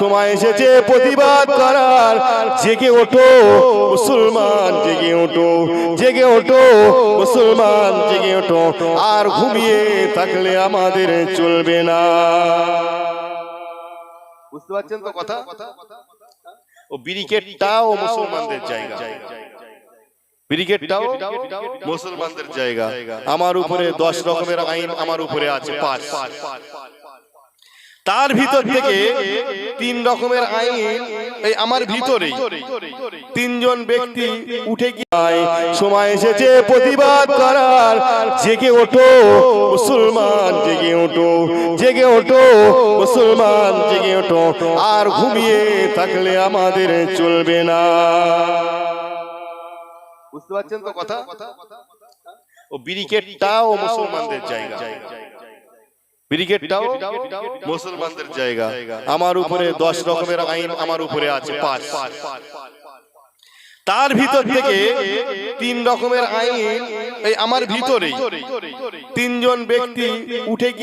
সময় এসেছে প্রতিবাদ করার। জেগে ওঠো মুসলমান জেগে ওঠো জেগে ওঠো মুসলমান জেগে ওঠো। আর ঘুমিয়ে থাকলে আমাদের চলবে না। বুঝতে পারছেন তো কথা? ও ব্রিকেটটাও মুসলমানদের জায়গা। ব্রিগেডটাও মুসলমানদের জায়গা। আমার উপরে দশ রকমের আইন আমার উপরে আছে পাঁচ। তার ভিতর থেকে তিন রকমের আইন এই আমার ভিতরে তিনজন ব্যক্তি উঠে গিয়ে সময় এসেছে প্রতিবাদ করার। জেগে ওঠো মুসলমান জেগে ওঠো জেগে ওঠো মুসলমান জেগে ওঠো। আর ঘুমিয়ে থাকলে আমাদের চলবে না। বুঝতে পারছেন তো কথা? ও ব্রিকেটটাও মুসলমানদের জায়গা। ব্রিগেডটাও মুসলমানদের জায়গা। আমার উপরে দশ রকমের আইন আমার উপরে আছে পাঁচ। তার ভিতর থেকে তিন রকমের আইন এই আমার ভিতরে তিনজন ব্যক্তি উঠে গিয়ে